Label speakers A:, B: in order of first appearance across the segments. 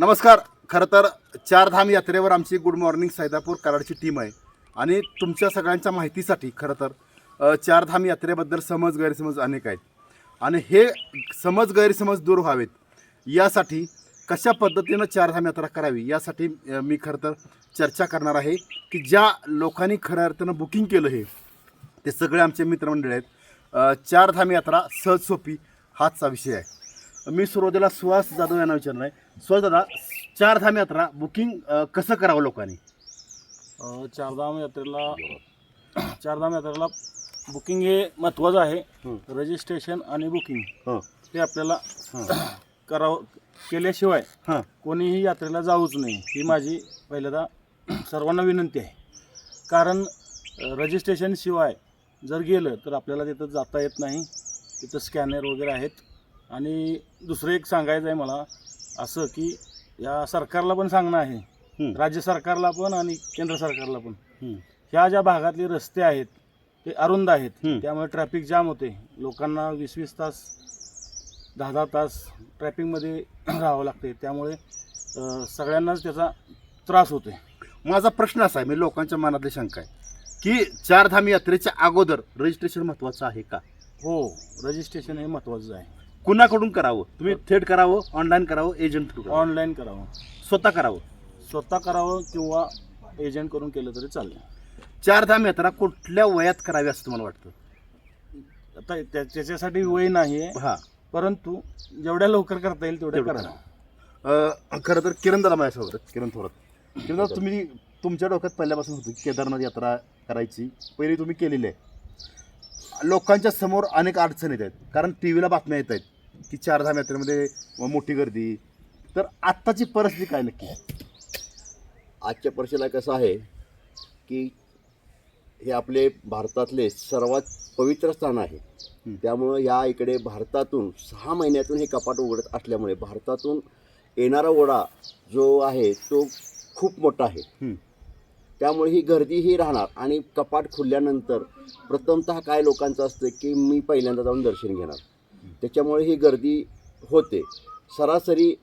A: नमस्कार. खरं तर चारधाम यात्रेवर आमची गुड मॉर्निंग सैदापूर कराडची टीम आहे. आणि तुमच्या सगळ्यांच्या माहितीसाठी खरं तर चारधाम यात्रेबद्दल समज गैरसमज अनेक आहेत. आणि हे समज गैरसमज दूर व्हावेत. यासाठी कशा पद्धतीनं चारधाम यात्रा करावी यासाठी मी खरं तर चर्चा करणार आहे की ज्या लोकांनी खऱ्या अर्थानं बुकिंग केलं हे ते सगळे आमचे मित्रमंडळी आहेत. चारधाम यात्रा सहज सोपी हाच विषय आहे. मी सुरुवातीला सुहास जाधव यांना विचारलं आहे. सुहास दादा चारधाम यात्रा बुकिंग अ, कसं करावं लोकांनी?
B: अ, चारधाम यात्रेला चारधाम यात्रेला बुकिंग हे महत्त्वाचं आहे. रजिस्ट्रेशन आणि बुकिंग
A: हं.
B: हे आपल्याला करावं केल्याशिवाय
A: हां.
B: कोणीही यात्रेला जाऊच नाही ही माझी पहिल्यांदा सर्वांना विनंती आहे. कारण रजिस्ट्रेशनशिवाय जर गेलं तर आपल्याला तिथं जाता येत नाही. तिथं स्कॅनर वगैरे आहेत. आणि दुसरं एक सांगायचं आहे मला असं की या सरकारला पण सांगणं आहे. राज्य सरकारला पण आणि केंद्र सरकारला पण. ह्या ज्या भागातले रस्ते आहेत ते अरुंद आहेत. त्यामुळे ट्रॅफिक जाम होते. लोकांना वीस वीस तास दहा दहा तास ट्रॅफिकमध्ये राहावं लागते त्यामुळे सगळ्यांनाच त्याचा त्रास होतोय.
A: माझा प्रश्न असा आहे मी लोकांच्या मनातली शंका आहे की चारधाम यात्रेच्या अगोदर रजिस्ट्रेशन महत्त्वाचं आहे का?
B: हो रजिस्ट्रेशन हे महत्त्वाचं आहे.
A: कुणाकडून करावं? तुम्ही थेट करावं ऑनलाईन करावं एजंट थ्रू करावं?
B: ऑनलाईन करावं.
A: स्वतः करावं?
B: स्वतः करावं किंवा एजंट करून केलं तरी चालेल.
A: चारधाम यात्रा कुठल्या वयात करावी असं तुम्हाला वाटतं?
B: आता त्या- त्याच्यासाठी वय नाही आहे
A: हां.
B: परंतु जेवढ्या लवकर करता येईल तेवढ्या
A: तेवढं
B: करा.
A: अ, खरं तर किरण दादा माझ्यासोबत किरण थोरात. किरण दादा तुम्ही तुमच्या डोक्यात पहिल्यापासून होतं की केदारनाथ यात्रा करायची. पहिली तुम्ही केलेली आहे. लोकांच्या समोर अनेक अडचणी येत आहेत. कारण टी व्हीला बातम्या येत आहेत की चारधाम यात्रेमध्ये मोठी गर्दी. तर आत्ताची परिस्थिती काय नक्की
C: आजच्या परिषदेला कसं आहे की हे आपले भारतातले सर्वात पवित्र स्थान आहे. त्यामुळं या इकडे भारतातून सहा महिन्यातून हे कपाट उघडत असल्यामुळे भारतातून येणारा ओढा जो आहे तो खूप मोठा आहे. त्यामुळे ही गर्दी ही राहणार. आणि कपाट खुलल्यानंतर प्रथमतः काय लोकांचं असतं की मी पहिल्यांदा जाऊन दर्शन घेणार. त्याच्यामुळे ही गर्दी होते. सरासरी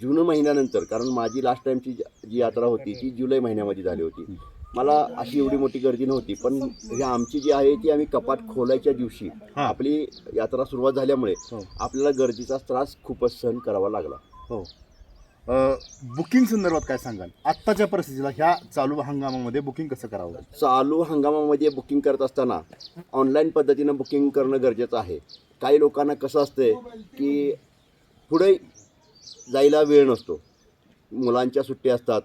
C: जून महिन्यानंतर कारण माझी लास्ट टाईमची जी यात्रा होती ती जुलै महिन्यामध्ये झाली होती. मला अशी एवढी मोठी गर्दी नव्हती पण ही आमची जी आहे ती आम्ही कपाट खोलायच्या दिवशी. आपली यात्रा सुरुवात झाल्यामुळे
A: हो.
C: आपल्याला गर्दीचा त्रास खूपच सहन करावा लागला.
A: हो. बुकिंग संदर्भात काय सांगाल? आत्ताच्या परिस्थितीला ह्या चालू हंगामामध्ये बुकिंग कसं करावं?
C: चालू हंगामामध्ये बुकिंग करत असताना ऑनलाईन पद्धतीनं बुकिंग करणं गरजेचं आहे. काही लोकांना कसं असतंय की पुढे जायला वेळ नसतो. मुलांच्या सुट्टी असतात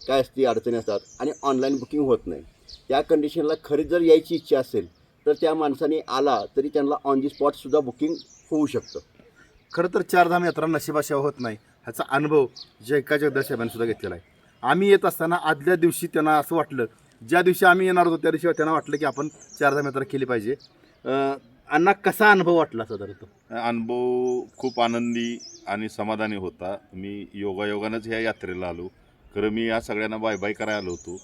C: काय असते अडचणी असतात आणि ऑनलाईन बुकिंग होत नाही. त्या कंडिशनला खरी जर यायची इच्छा असेल तर त्या माणसाने आला तरी त्यांना ऑन दी स्पॉटसुद्धा बुकिंग होऊ शकतं.
A: खरं तर चारधाम यात्रा नशिबाशिवाय होत नाही. ह्याचा अनुभव जयका जगदर्शकांनी सुद्धा घेतलेला आहे. आम्ही येत असताना आदल्या दिवशी त्यांना असं वाटलं ज्या दिवशी आम्ही येणार होतो त्या दिवशी त्यांना वाटलं की आपण चारधाम यात्रा केली पाहिजे. अण्णा कसा अनुभव वाटला साधारण
D: अनुभव खूप आनंदी आणि समाधानी होता. मी योगायोगानंच ह्या यात्रेला आलो. खरं मी या सगळ्यांना बाय बाय करायला आलो होतो.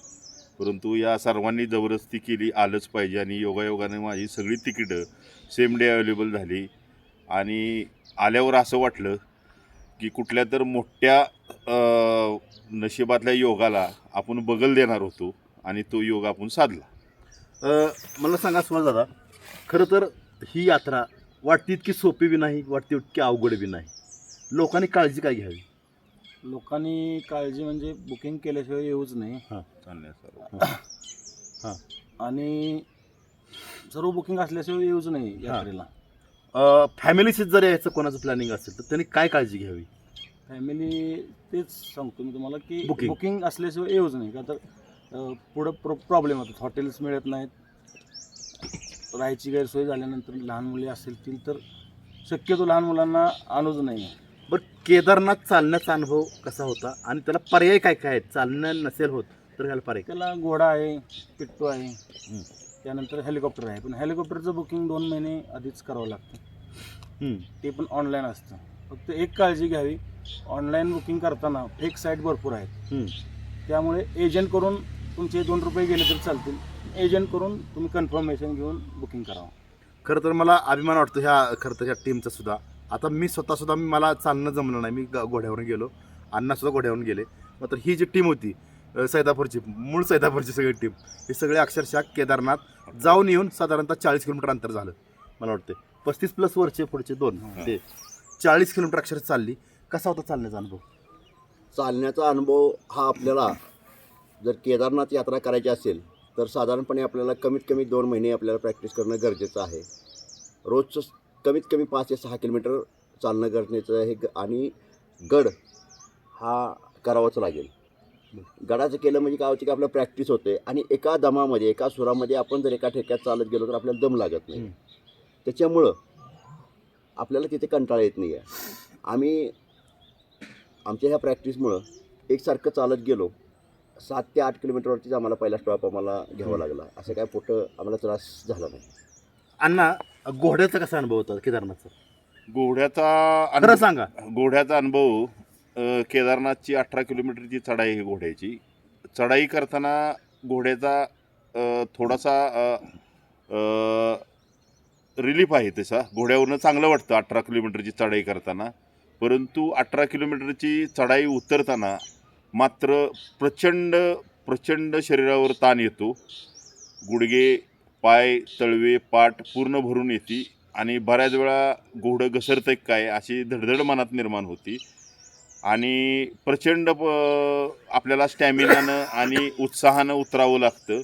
D: परंतु या सर्वांनी जबरदस्ती केली आलंच पाहिजे आणि योगायोगाने माझी सगळी तिकीटं सेम डे अवेलेबल झाली. आणि आल्यावर असं वाटलं की कुठल्या तर मोठ्या नशिबातल्या योगाला आपण बगल देणार होतो आणि तो योग आपण साधला.
A: अं, मला सांगा सुहास दादा खरं तर ही यात्रा वाटती इतकी सोपी बी नाही वाटते इतकी अवघड बी नाही. लोकांनी काळजी काय घ्यावी?
B: लोकांनी काळजी म्हणजे बुकिंग केल्याशिवाय येऊच नाही.
D: चालण्यासारखं
B: आणि सर्व बुकिंग असल्याशिवाय येऊच नाही यात्रेला.
A: फॅमिलीशीच जर यायचं कोणाचं प्लॅनिंग असेल तर त्यांनी काय काळजी घ्यावी?
B: फॅमिली तेच सांगतो मी तुम्हाला की
A: Booking.
B: बुकिंग असल्याशिवाय येऊच नाही. का तर अं, पुढं प्रो प्रॉब्लेम होतात. हॉटेल्स मिळत नाहीत. राहायची गैरसोय झाल्यानंतर लहान मुली असतील तर शक्यतो लहान मुलांना आणूच नाही.
A: बरं केदारनाथ चालण्याचा अनुभव कसा होता? आणि त्याला पर्याय काय काय आहेत? चालणं नसेल होत तर ह्याला पर्याय काय?
B: त्याला घोडा आहे पिट्टू आहे. त्यानंतर हेलिकॉप्टर आहे. पण हेलिकॉप्टरचं बुकिंग दोन महिने आधीच करावं लागतं. ते पण ऑनलाईन असतं. फक्त एक काळजी घ्यावी. ऑनलाईन बुकिंग करताना फेक साईट भरपूर आहेत. त्यामुळे एजंट करून तुमचे दोन रुपये गेले तरी चालतील. एजंट करून तुम्ही कन्फर्मेशन घेऊन बुकिंग करावं.
A: खरं तर मला अभिमान वाटतो ह्या खरं तर ह्या टीमचा सुद्धा. आता मी स्वतः सुद्धा मी मला चालणं जमलं नाही. मी घोड्यावरून गेलो. अण्णा सुद्धा घोड्यावरून गेले. मात्र ही जी टीम होती सैदापूरची मूळ सैदापूरची सगळी टीम हे सगळे अक्षरशः केदारनाथ जाऊन येऊन साधारणतः चाळीस किलोमीटर अंतर झालं मला वाटते पस्तीस प्लस वरचे पुढचे दोन ते चाळीस किलोमीटर अक्षर चालली. कसा होता चालण्याचा अनुभव?
C: चालण्याचा अनुभव हा आपल्याला जर केदारनाथ यात्रा करायची असेल तर साधारणपणे आपल्याला कमीत कमी दोन महिने आपल्याला प्रॅक्टिस करणं गरजेचं आहे. रोजचं कमीत कमी पाच ते सहा किलोमीटर चालणं गरजेचं आहे. ग- आणि गड हा करावाच लागेल. गडाचं केलं म्हणजे काय होतं की आपलं प्रॅक्टिस होते. आणि एका दमामध्ये एका सुरामध्ये आपण जर एका ठेक्यात चालत गेलो तर आपल्याला दम लागत नाही. त्याच्यामुळं आपल्याला तिथे कंटाळा येत नाही आहे आम्ही आमच्या ह्या प्रॅक्टिसमुळं एकसारखं चालत गेलो. सात ते आठ किलोमीटरवरतीच आम्हाला पहिला स्टॉप आम्हाला घ्यावा लागला. असं काय पोटं आम्हाला त्रास झाला नाही.
A: अण्णा घोड्याचा कसा अनुभव होता केदारनाथचा?
D: घोड्याचा
A: खरं
D: अनुभव
A: सांगा.
D: घोड्याचा अनुभव केदारनाथची अठरा किलोमीटरची चढाई आहे घोड्याची. चढाई करताना घोड्याचा थोडासा रिलीफ आहे तसा. घोड्यावरनं चांगलं वाटतं अठरा किलोमीटरची चढाई करताना. परंतु अठरा किलोमीटरची चढाई उतरताना मात्र प्रचंड प्रचंड शरीरावर ताण येतो. गुडघे पाय तळवे पाठ पूर्ण भरून येते आणि बऱ्याच वेळा घोडं घसरतं काय अशी धडधड मनात निर्माण होती. आणि प्रचंड प- आपल्याला स्टॅमिनानं आणि उत्साहानं उतरावं लागतं.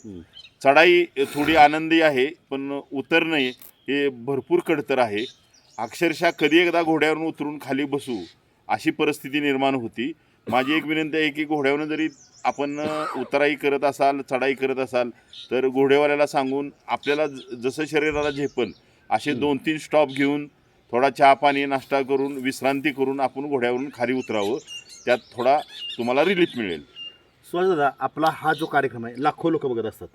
D: चढाई थोडी आनंदी आहे पण उतरणं हे भरपूर कडतर आहे. अक्षरशः कधी एकदा घोड्यावरून उतरून खाली बसू अशी परिस्थिती निर्माण होती. माझी एक विनंती आहे की घोड्यावरून जरी आपण उतराई करत असाल चढाई करत असाल तर घोडेवाल्याला सांगून आपल्याला ज- जसं शरीराला झेपल असे दोन तीन स्टॉप घेऊन थोडा चहा पाणी नाश्ता करून विश्रांती करून आपण घोड्यावरून खाली उतरावं. त्यात थोडा तुम्हाला रिलीफ मिळेल.
A: सुहास दादा आपला हा जो कार्यक्रम आहे लाखो लोक बघत असतात.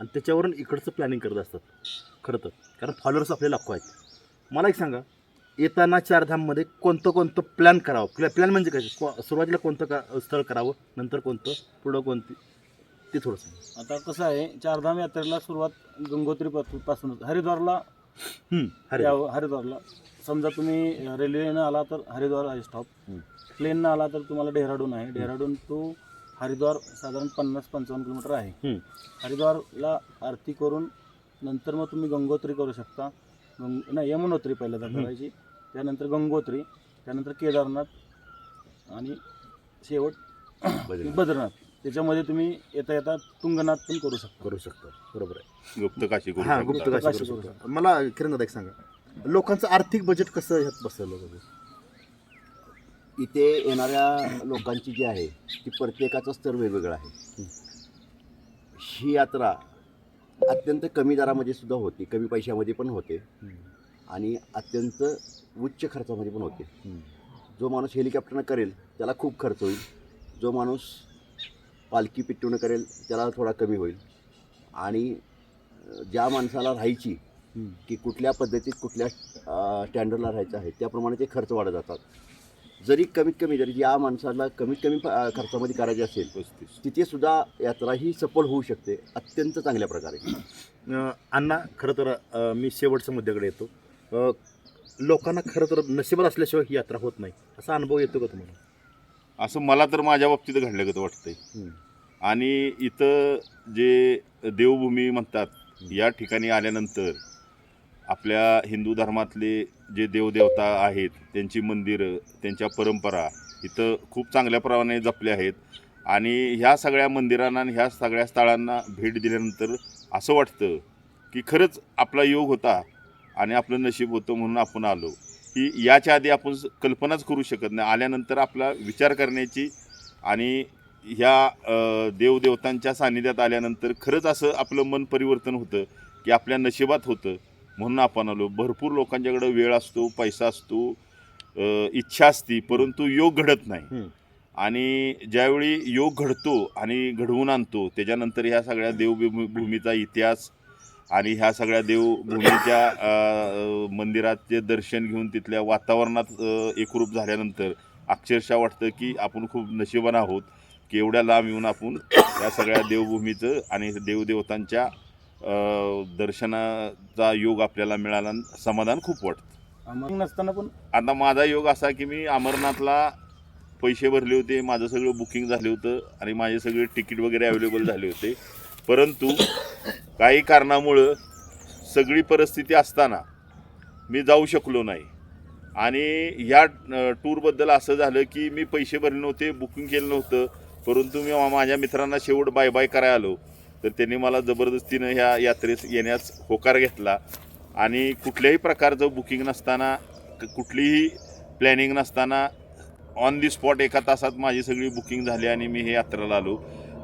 A: आणि त्याच्यावरून इकडचं प्लॅनिंग करत असतात. खरं तर. कारण फॉलोअर्स आपले लाखो आहेत. मला एक सांगा येताना चारधाममध्ये कोणतं कोणतं प्लॅन करावं? प्लॅ प्लॅन म्हणजे काय को- सुरुवातीला कोणतं का स्थळ करावं? नंतर कोणतं? पुढं कोणती? ते थोडं सांगा.
B: आता कसं आहे चारधाम यात्रेला सुरुवात गंगोत्री पासून पासूनच. हरिद्वारला
A: हम्म, अरे
B: यावं हरिद्वारला. समजा तुम्ही रेल्वेनं आला तर हरिद्वार आहे स्टॉप. प्लेननं आला तर तुम्हाला डेहराडून आहे. डेहराडून टू हरिद्वार साधारण पन्नास पंचावन्न किलोमीटर आहे. हरिद्वारला आरती करून नंतर मग तुम्ही गंगोत्री करू शकता. गंग नाही यमुनोत्री पहिल्यांदा
A: हम्म.
B: करायची. त्यानंतर गंगोत्री त्यानंतर केदारनाथ आणि शेवट बद्रनाथ. त्याच्यामध्ये तुम्ही येता येता तुंगनाथ पण करू शकता.
A: करू शकतो. बरोबर आहे.
D: गुप्त काशी.
A: गुप्त काशी करू
B: करू
A: शकतो. मला किरण दादा एक सांगा. लोकांचं आर्थिक बजेट कसं ह्यात बसलं लोक
C: इथे येणाऱ्या लोकांची जी आहे ती प्रत्येकाचा स्तर वेगवेगळा आहे. ही यात्रा अत्यंत कमी दरामध्ये सुद्धा होती कमी पैशामध्ये पण होते आणि अत्यंत उच्च खर्चामध्ये पण होते. जो माणूस हेलिकॉप्टरनं करेल त्याला खूप खर्च होईल. जो माणूस पालखी पिट्टूनं करेल त्याला थोडा कमी होईल. आणि ज्या माणसाला राहायची की कुठल्या पद्धतीत कुठल्या स्टँडर्डला राहायचं आहे त्याप्रमाणे ते खर्च वाढत जातात. जरी कमीत कमी जरी या माणसाला कमीत कमी खर्चामध्ये करायची असेल तिथे सुद्धा यात्रा ही सफल होऊ शकते अत्यंत चांगल्या प्रकारे.
A: अं, अण्णा खरं तर मी शेवटच्या मुद्द्याकडे येतो. लोकांना खरं तर नशिबात असल्याशिवाय ही यात्रा होत नाही असा अनुभव येतो का तुम्हाला?
D: असं मला तर माझ्या बाबतीत घडल्यागत वाटतंय.
A: हम्म.
D: आणि इथं जे देवभूमी म्हणतात या ठिकाणी आल्यानंतर आपल्या हिंदू धर्मातले जे देवदेवता आहेत त्यांची मंदिरं त्यांच्या परंपरा इथं खूप चांगल्या प्रमाणे जपल्या आहेत. आणि ह्या सगळ्या मंदिरांना आणि ह्या सगळ्या स्थळांना भेट दिल्यानंतर असं वाटतं की खरंच आपला योग होता आणि आपलं नशीब होतं म्हणून आपण आलो. ही याच्या आधी आपण कल्पनाच करू शकत नाही. आल्यानंतर आपला विचार करण्याची आणि ह्या देवदेवतांच्या सान्निध्यात आल्यानंतर खरंच असं आपलं मन परिवर्तन होतं की आपल्या नशिबात होतं. म्हणून आपण आलो भरपूर लोकांच्याकडं वेळ असतो पैसा असतो इच्छा असती परंतु योग घडत नाही. आणि ज्यावेळी योग घडतो आणि घडवून आणतो त्याच्यानंतर ह्या सगळ्या देवभूमी भूमीचा इतिहास आणि ह्या सगळ्या देवभूमीच्या मंदिराचे दर्शन घेऊन तिथल्या वातावरणात एकरूप झाल्यानंतर अक्षरशः वाटतं की आपण खूप नशिबान आहोत की एवढ्या लांब येऊन आपण या सगळ्या देवभूमीचं आणि देवदेवतांच्या दर्शनाचा योग आपल्याला मिळाला समाधान खूप वाटतं.
B: नसताना पण
D: आता माझा योग असा की मी अमरनाथला पैसे भरले होते माझं सगळं बुकिंग झालं होतं आणि माझे सगळे तिकीट वगैरे अवेलेबल झाले होते. परंतु काही कारणामुळं सगळी परिस्थिती असताना मी जाऊ शकलो नाही. आणि ह्या टूरबद्दल असं झालं की मी पैसे भरले नव्हते बुकिंग केलं नव्हतं. परंतु मी मा- माझ्या मित्रांना शेवट बाय बाय करायला आलो. तर त्यांनी मला जबरदस्तीनं ह्या यात्रेस येण्यास होकार घेतला. आणि कुठल्याही प्रकारचं बुकिंग नसताना क- कुठलीही प्लॅनिंग नसताना ऑन दी स्पॉट एका तासात माझी सगळी बुकिंग झाली आणि मी हे यात्रेला आलो.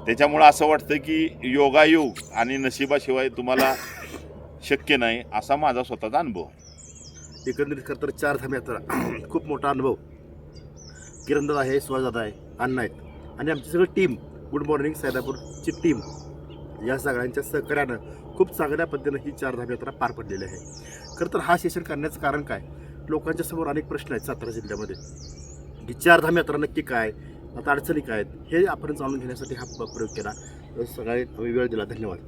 D: त्याच्यामुळं असं वाटतं की योगायोग आणि नशिबाशिवाय तुम्हाला शक्य नाही असा माझा स्वतःचा अनुभव.
A: एकंदरीत खरं तर चार धाम यात्रा खूप मोठा अनुभव. किरणदादा आहे सुहासदादा आहे अण्णा आहेत. आणि आमची सगळी टीम गुड मॉर्निंग सैदापूरची टीम या सगळ्यांच्या सहकार्यानं खूप चांगल्या पद्धतीनं ही चार धाम यात्रा पार पडलेली आहे. खरं तर हा सेशन करण्याचं कारण काय? लोकांच्या समोर अनेक प्रश्न आहेत सातारा जिल्ह्यामध्ये. की चार धाम यात्रा नक्की काय? आता अडचणी काय आहेत? हे आपण जाणून घेण्यासाठी हा प्रयोग केला. सगळ्यांनी वेळ दिला. धन्यवाद.